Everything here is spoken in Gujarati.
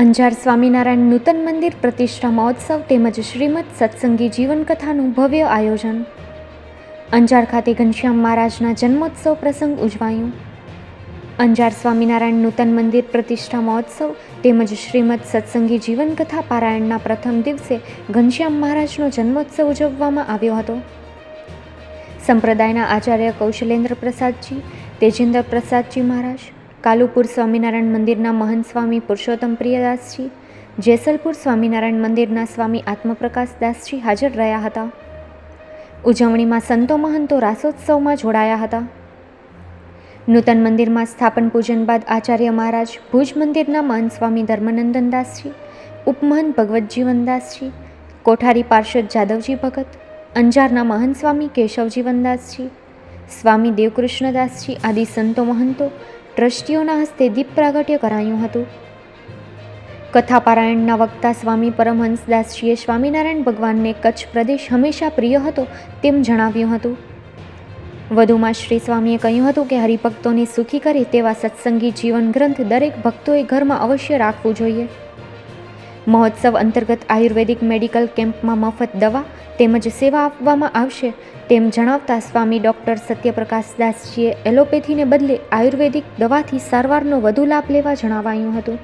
અંજાર સ્વામિનારાયણ નૂતન મંદિર પ્રતિષ્ઠા મહોત્સવ તેમજ શ્રીમદ સત્સંગી જીવનકથાનું ભવ્ય આયોજન. અંજાર ખાતે ઘનશ્યામ મહારાજના જન્મોત્સવ પ્રસંગ ઉજવાયું. અંજાર સ્વામિનારાયણ નૂતન મંદિર પ્રતિષ્ઠા મહોત્સવ તેમજ શ્રીમદ સત્સંગી જીવનકથા પારાયણના પ્રથમ દિવસે ઘનશ્યામ મહારાજનો જન્મોત્સવ ઉજવવામાં આવ્યો હતો. સંપ્રદાયના આચાર્ય કૌશલેન્દ્ર પ્રસાદજી તેજેન્દ્ર પ્રસાદજી મહારાજ કાલુપુર સ્વામિનારાયણ મંદિરના મહંત સ્વામી પુરુષોત્તમ પ્રિયદાસજી, જેસલપુર સ્વામિનારાયણ મંદિરના સ્વામી આત્મપ્રકાશદાસજી હાજર રહ્યા હતા. ઉજવણીમાં સંતો મહંતો રાસોત્સવમાં જોડાયા હતા. નૂતન મંદિરમાં સ્થાપન પૂજન બાદ આચાર્ય મહારાજ ભુજ મંદિરના મહંત સ્વામી ધર્મનંદન દાસજી ઉપમહંત ભગવતજીવનદાસજી કોઠારી પાર્ષદ જાદવજી ભગત, અંજારના મહંત સ્વામી કેશવજી વનદાસજી સ્વામી દેવકૃષ્ણદાસજી આદિ સંતો મહંતો ટ્રસ્ટીઓના હસ્તે દીપ પ્રાગટ્ય કરાયું હતું. કથાપારાયણના વક્તા સ્વામી પરમહંસદાસજીએ સ્વામિનારાયણ ભગવાનને કચ્છ પ્રદેશ હંમેશા પ્રિય હતો તેમ જણાવ્યું હતું. વધુમાં શ્રી સ્વામીએ કહ્યું હતું કે હરિભક્તોને સુખી કરે તેવા સત્સંગી જીવન ગ્રંથ દરેક ભક્તોએ ઘરમાં અવશ્ય રાખવું જોઈએ. મહોત્સવ અંતર્ગત આયુર્વેદિક મેડિકલ કેમ્પમાં મફત દવા તેમજ સેવા આપવામાં આવશે તેમ જણાવતા સ્વામી ડૉક્ટર સત્યપ્રકાશ દાસજીએ એલોપેથીને બદલે આયુર્વેદિક દવાથી સારવારનો વધુ લાભ લેવા જણાવાયું હતું.